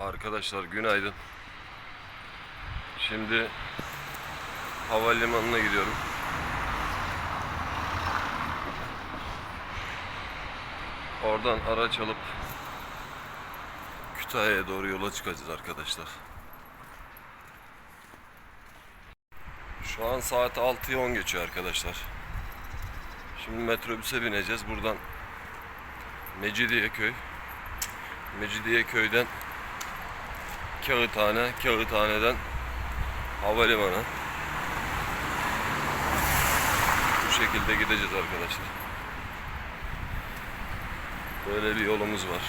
Arkadaşlar günaydın. Şimdi havalimanına gidiyorum. Oradan araç alıp Kütahya'ya doğru yola çıkacağız arkadaşlar. Şu an saat 6'yı 10 geçiyor arkadaşlar. Şimdi metrobüse bineceğiz. Buradan Mecidiyeköy. Mecidiyeköy'den Kağıthane, Kağıthane'den havalimanı. Bu şekilde gideceğiz arkadaşlar. Böyle bir yolumuz var.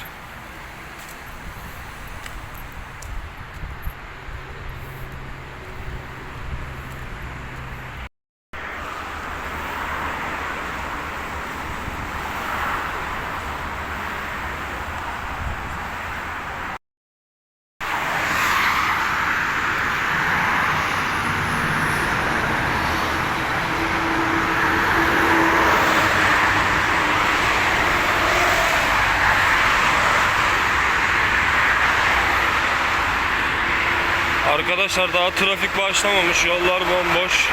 Arkadaşlar daha trafik başlamamış. Yollar bomboş.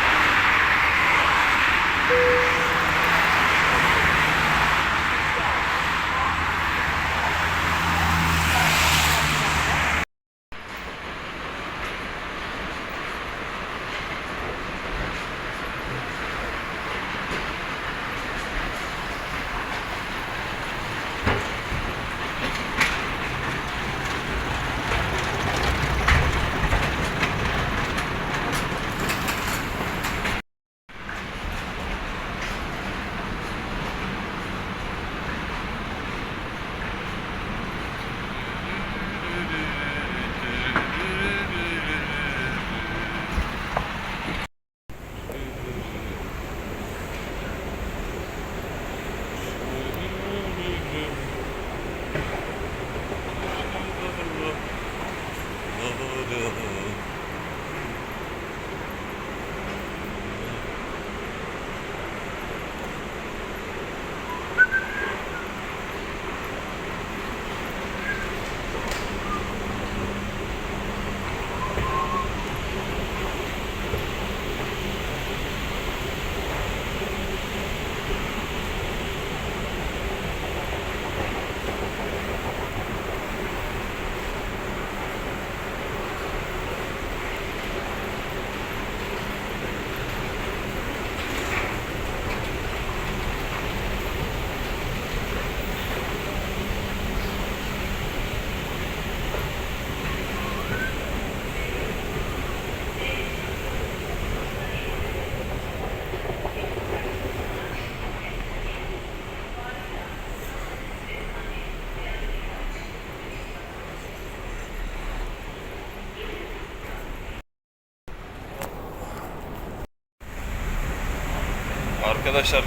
Arkadaşlar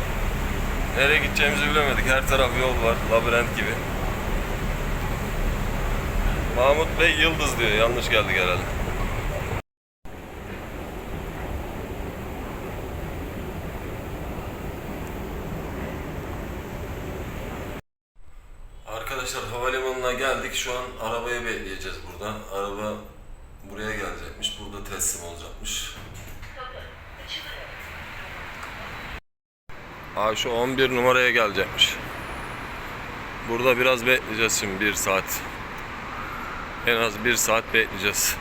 nereye gideceğimizi bilemedik. Her taraf yol var. Labirent gibi. Mahmut Bey Yıldız diyor. Yanlış geldik herhalde. Arkadaşlar havalimanına geldik. Şu an arabayı bekleyeceğiz buradan. Araba buraya gelecekmiş. Burada teslim olacakmış. Aa şu 11 numaraya gelecekmiş. Burada biraz bekleyeceğiz şimdi bir saat. En az bir saat bekleyeceğiz.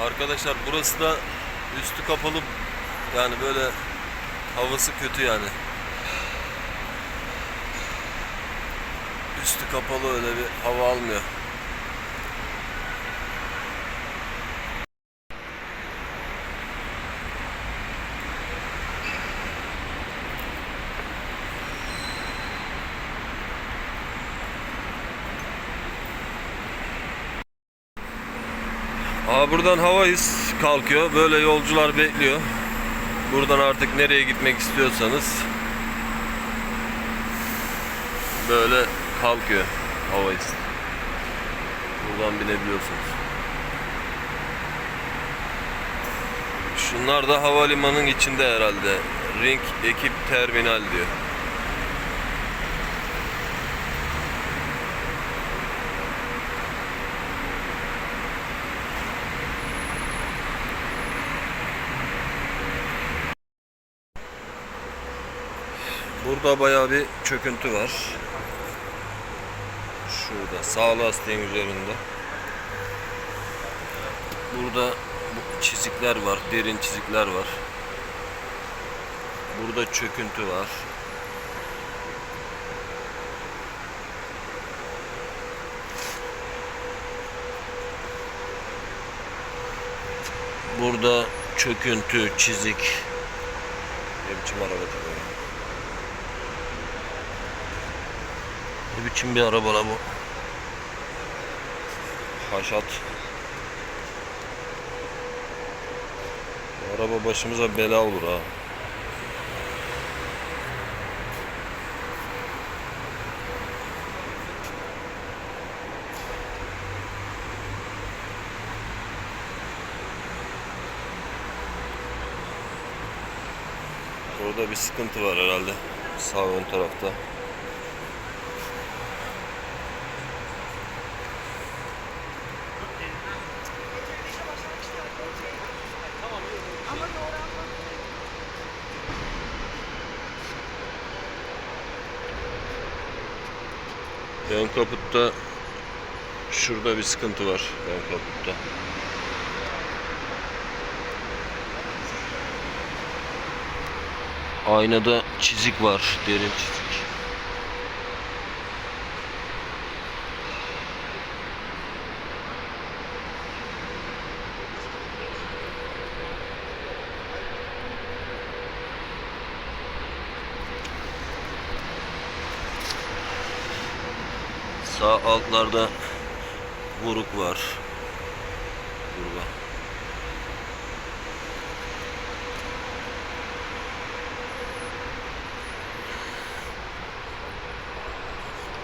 Arkadaşlar burası da üstü kapalı yani böyle havası kötü yani. Üstü kapalı öyle bir hava almıyor. Aa buradan hava his kalkıyor. Böyle yolcular bekliyor. Buradan artık nereye gitmek istiyorsanız böyle kalkıyor hava his. Buradan binebiliyorsunuz. Şunlar da havalimanının içinde herhalde. Ring ekip terminal diyor. Burada bayağı bir çöküntü var. Şurada sağ lastiğin üzerinde. Burada bu çizikler var, derin çizikler var. Burada çöküntü var. Burada çöküntü, çizik. Ne biçim araba tabii Ne biçim bir araba la bu? Haşat. Bu araba başımıza bela olur ha. Orada bir sıkıntı var herhalde. Sağ ön tarafta. Ön kaputta şurada bir sıkıntı var ön kaputta. Aynada çizik var, derin çizik. Sağ altlarda vuruk var. Burada.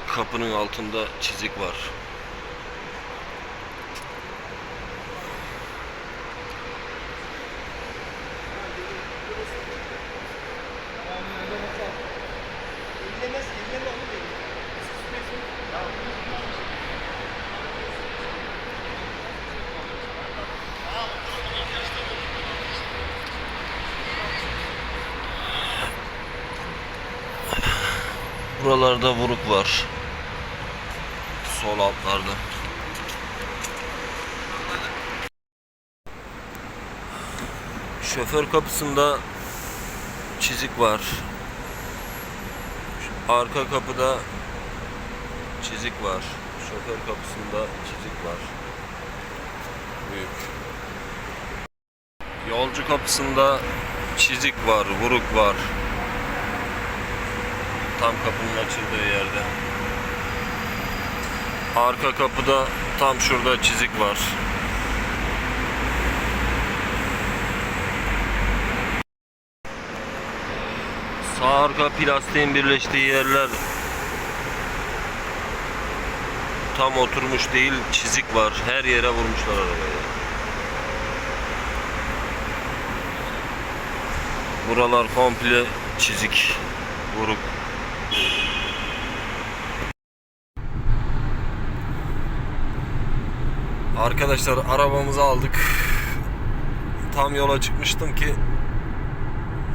Kapının altında çizik var. Buralarda vuruk var. Sol altlarda. Şoför kapısında çizik var. Arka kapıda çizik var. Şoför kapısında çizik var. Büyük. Yolcu kapısında çizik var, vuruk var. Tam kapının açıldığı yerde. Arka kapıda tam şurada çizik var. Sağ arka plastiğin birleştiği yerler tam oturmuş değil, çizik var. Her yere vurmuşlar arabayı. Buralar komple çizik, vuruk. Arkadaşlar arabamızı aldık. Tam yola çıkmıştım ki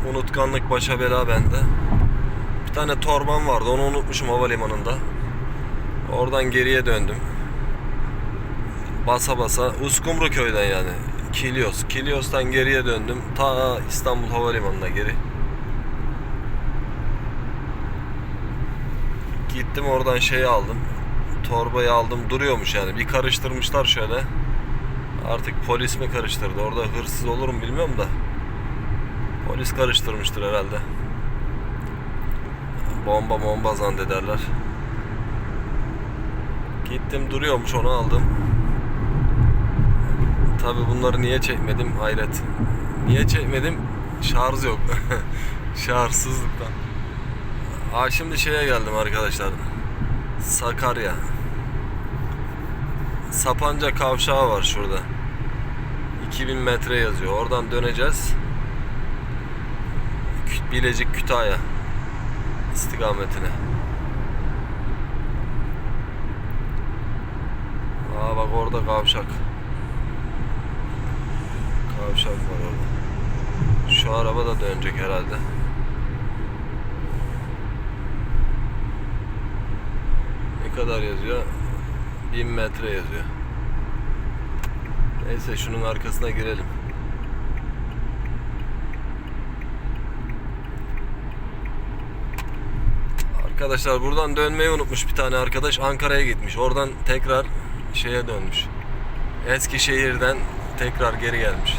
unutkanlık başa bela bende. Bir tane torbam vardı onu unutmuşum havalimanında. Oradan geriye döndüm. Basa basa Uskumru köyden yani. Kilyos. Kilyos'tan geriye döndüm. Ta İstanbul Havalimanı'na geri. Gittim oradan şeyi aldım. Torbayı aldım. Duruyormuş yani. Bir karıştırmışlar şöyle. Artık polis mi karıştırdı? Orada hırsız olur mu bilmiyorum da. Polis karıştırmıştır herhalde. Bomba bomba zannederler. Gittim duruyormuş onu aldım. Tabi bunları niye çekmedim hayret. Niye çekmedim? Şarj yok. Şarjsızlıktan. Aa şimdi şeye geldim arkadaşlar. Sakarya. Sapanca kavşağı var şurada. 2000 metre yazıyor. Oradan döneceğiz. Bilecik Kütahya istikametine. Aa bak orada kavşak. Kavşak var orada. Şu araba da dönecek herhalde. Ne kadar yazıyor? 1000 metre yazıyor. Neyse şunun arkasına girelim. Arkadaşlar buradan dönmeyi unutmuş bir tane arkadaş Ankara'ya gitmiş. Oradan tekrar şeye dönmüş. Eskişehir'den tekrar geri gelmiş.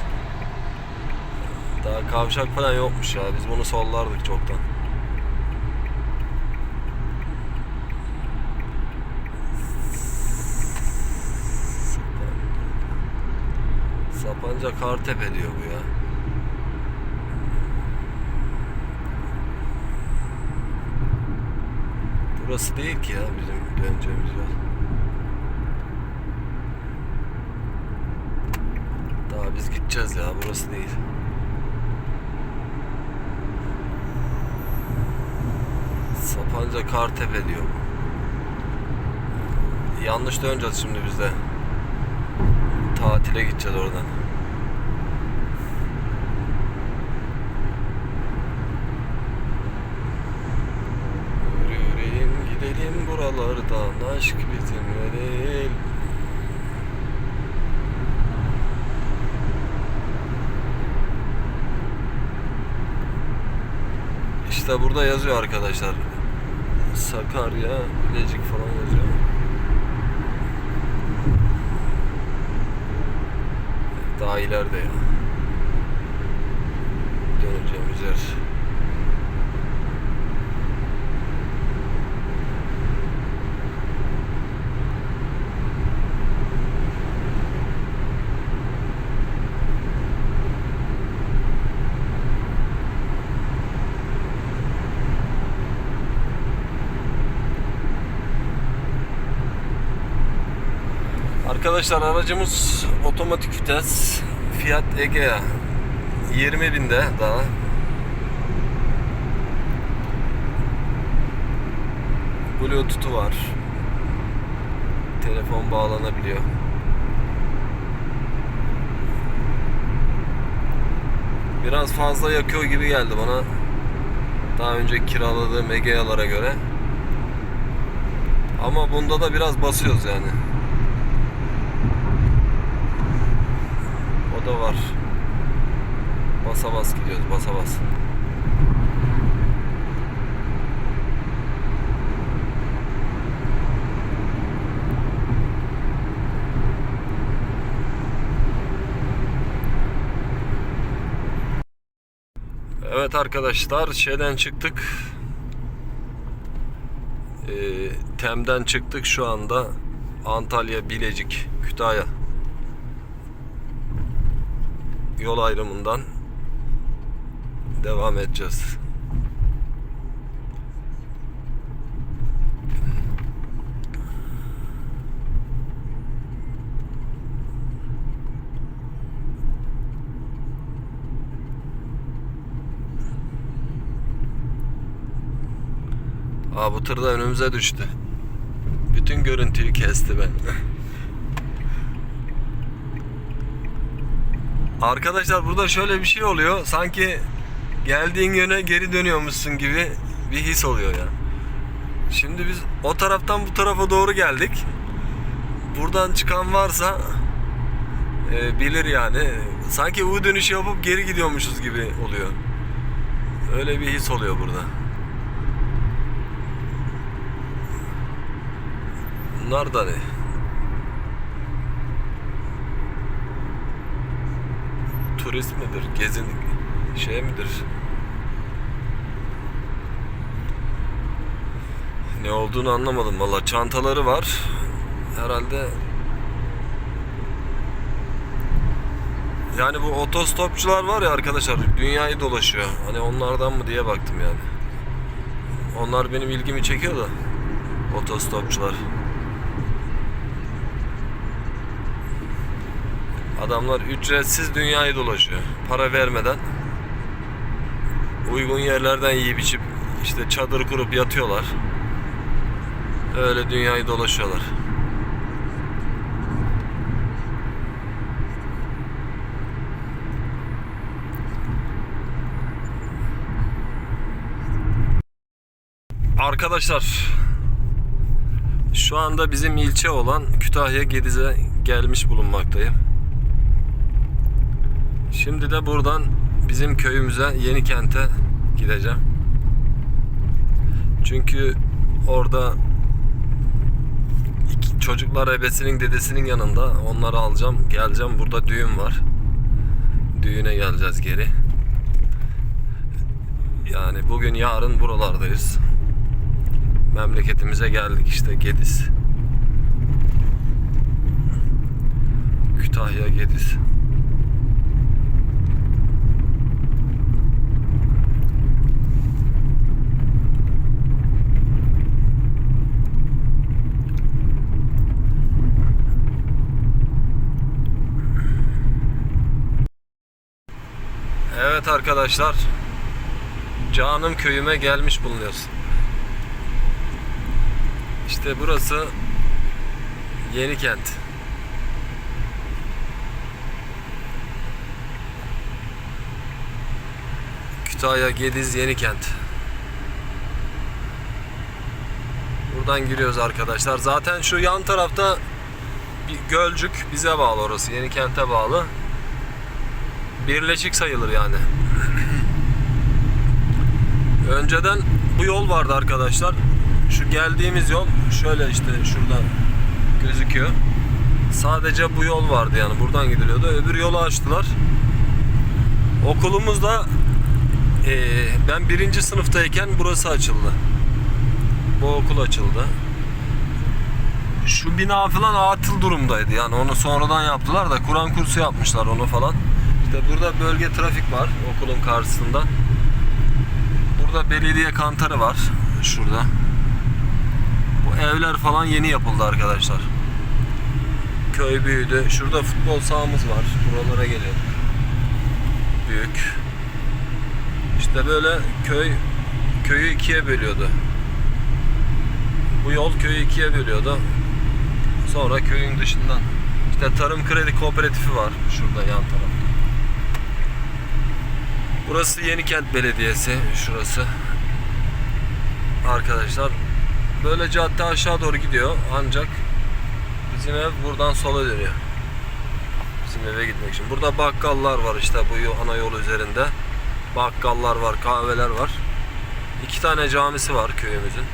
Daha kavşak falan yokmuş ya. Biz bunu sollardık çoktan. Sapanca Kartepe diyor bu ya. Burası değil ki ya bizim döneceğimiz yol. Daha biz gideceğiz ya burası değil. Sapanca Kartepe diyor bu. Yanlış döneceğiz şimdi biz de. Tatile gideceğiz oradan. Gidelim buralardan aşk bizimle değil. İşte burada yazıyor arkadaşlar. Sakarya, Bilecik falan yazıyor. Daha ileride ya. Döneceğimiz yer. Arkadaşlar aracımız otomatik vites. Fiat Egea. 20 binde daha. Bluetooth'u var. Telefon bağlanabiliyor. Biraz fazla yakıyor gibi geldi bana. Daha önce kiraladığım Egea'lara göre. Ama bunda da biraz basıyoruz yani O da var. Basa bas gidiyoruz, basa bas. Evet arkadaşlar şeyden çıktık. Ee, Tem'den çıktık şu anda Antalya, Bilecik, Kütahya yol ayrımından devam edeceğiz. Aa bu tır da önümüze düştü. Bütün görüntüyü kesti ben. Arkadaşlar burada şöyle bir şey oluyor. Sanki geldiğin yöne geri dönüyormuşsun gibi bir his oluyor ya. Şimdi biz o taraftan bu tarafa doğru geldik. Buradan çıkan varsa e, bilir yani. Sanki U dönüşü yapıp geri gidiyormuşuz gibi oluyor. Öyle bir his oluyor burada. Bunlar da ne? Turist midir, gezin şey midir? Ne olduğunu anlamadım valla. Çantaları var. Herhalde Yani bu otostopçular var ya arkadaşlar dünyayı dolaşıyor. Hani onlardan mı diye baktım yani. Onlar benim ilgimi çekiyor da otostopçular. Adamlar ücretsiz dünyayı dolaşıyor. Para vermeden. Uygun yerlerden yiyip içip işte çadır kurup yatıyorlar. Öyle dünyayı dolaşıyorlar. Arkadaşlar Şu anda bizim ilçe olan Kütahya Gediz'e gelmiş bulunmaktayım. Şimdi de buradan bizim köyümüze Yeni Kent'e gideceğim. Çünkü orada iki çocuklar ebesinin dedesinin yanında onları alacağım geleceğim burada düğün var. Düğüne geleceğiz geri. Yani bugün yarın buralardayız. Memleketimize geldik işte Gediz. Kütahya Gediz. Evet arkadaşlar. Canım köyüme gelmiş bulunuyoruz. İşte burası Yeni Kent. Kütahya Gediz Yeni Kent. Buradan giriyoruz arkadaşlar. Zaten şu yan tarafta bir Gölcük bize bağlı orası. Yeni Kent'e bağlı. Birleşik sayılır yani. Önceden bu yol vardı arkadaşlar. Şu geldiğimiz yol şöyle işte şurada gözüküyor. Sadece bu yol vardı yani buradan gidiliyordu. Öbür yolu açtılar. Okulumuzda eee, ben birinci sınıftayken burası açıldı. Bu okul açıldı. Şu bina falan atıl durumdaydı yani onu sonradan yaptılar da Kur'an kursu yapmışlar onu falan. İşte burada bölge trafik var okulun karşısında. Burada belediye kantarı var şurada. Bu evler falan yeni yapıldı arkadaşlar. Köy büyüdü. Şurada futbol sahamız var. Buralara geliyor. Büyük. İşte böyle köy köyü ikiye bölüyordu. Bu yol köyü ikiye bölüyordu. Sonra köyün dışından işte tarım kredi kooperatifi var şurada yan tarafta. Burası Yenikent Belediyesi şurası. Arkadaşlar böyle cadde aşağı doğru gidiyor ancak bizim ev buradan sola dönüyor. Bizim eve gitmek için. Burada bakkallar var işte bu ana yol üzerinde. Bakkallar var, kahveler var. İki tane camisi var köyümüzün.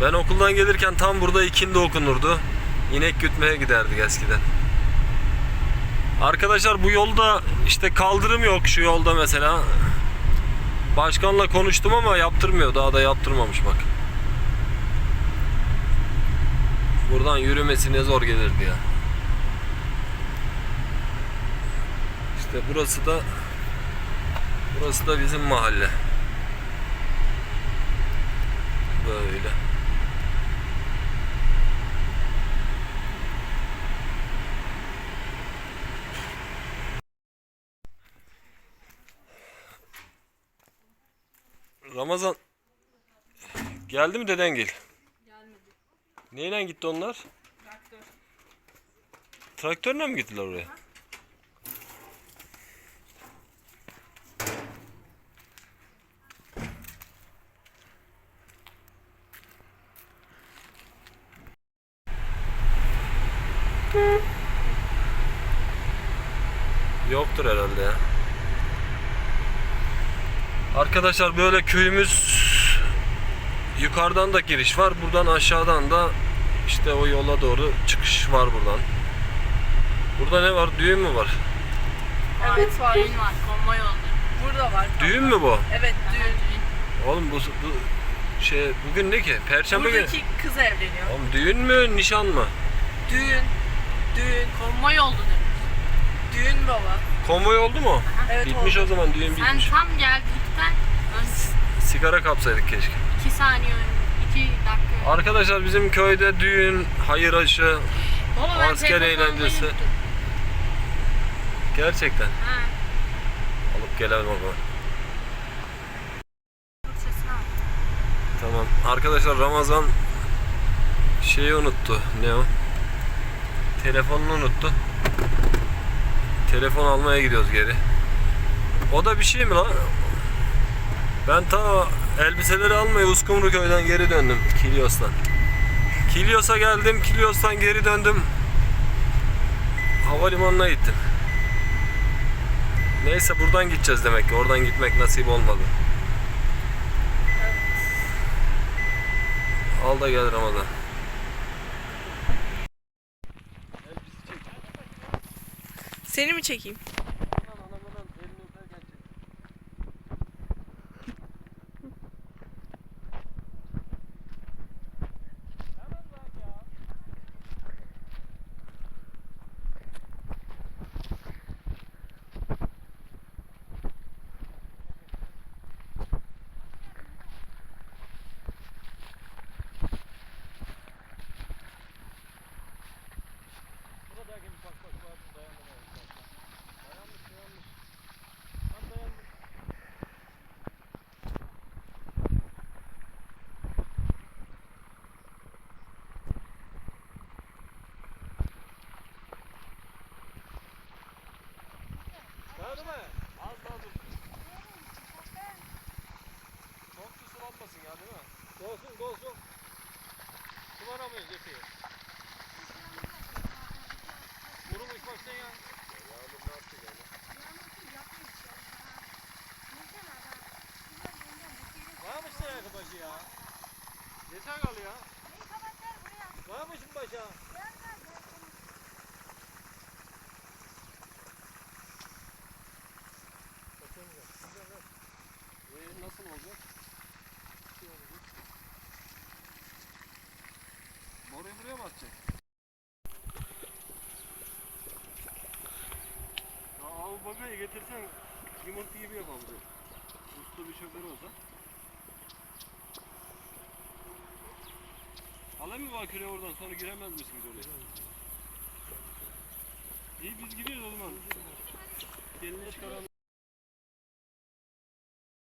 Ben okuldan gelirken tam burada ikindi okunurdu. İnek gütmeye giderdik eskiden. Arkadaşlar bu yolda işte kaldırım yok şu yolda mesela. Başkanla konuştum ama yaptırmıyor. Daha da yaptırmamış bak. Buradan yürümesi ne zor gelirdi ya. İşte burası da burası da bizim mahalle. Böyle. Ramazan geldi mi dedengil? Gelmedi. Neyle gitti onlar? Traktör. Traktörle mi gittiler oraya? Yoktur herhalde ya. Arkadaşlar böyle köyümüz yukarıdan da giriş var. Buradan aşağıdan da işte o yola doğru çıkış var buradan. Burada ne var? Düğün mü var? Evet var. Düğün var. Konvoy oldu. Burada var. Düğün mü bu? Evet düğün. Oğlum bu, bu şey bugün ne ki? Perşembe günü. Buradaki kız evleniyor. Oğlum düğün mü, nişan mı? Düğün. Düğün. Konvoy oldu demiş. Düğün baba. Konvoy oldu mu? Evet bitmiş oldu. o zaman düğün Sen bitmiş. tam geldikten önce Sigara kapsaydık keşke. 2 saniye önce, 2 dakika önce. Arkadaşlar bizim köyde düğün, hayır aşı Baba ben asker eğlencesi. unuttum. gerçekten Ha. alıp gelelim o zaman. Sesini al. Tamam. Arkadaşlar Ramazan şeyi unuttu. Ne o? Telefonunu unuttu. Telefon almaya gidiyoruz geri. O da bir şey mi lan? Ben ta elbiseleri almaya Uskumru köyden geri döndüm Kilyos'tan. Kilyos'a geldim, Kilyos'tan geri döndüm. Havalimanına gittim. Neyse buradan gideceğiz demek ki. Oradan gitmek nasip olmadı. Al da gel Ramazan. Seni mi çekeyim? Gördün mü? Az daha dur. Çok da sulanmasın ya değil mi? Dolsun dolsun. Sulanamıyoruz epey. Kurumuş baştan ya. Yağmur ne yapacak yani? Varmış yakın başı ya. Yeter kal ya. Varmışın başa. Ee, nasıl olacak? Şey buraya mı atacak? Ya abi bagayı getirsen yumurta gibi yapabilir. Usta bir şoför olsa. Alayım mı bakire oradan sonra giremez misiniz oraya? İyi biz gidiyoruz o zaman. Gelini çıkaralım.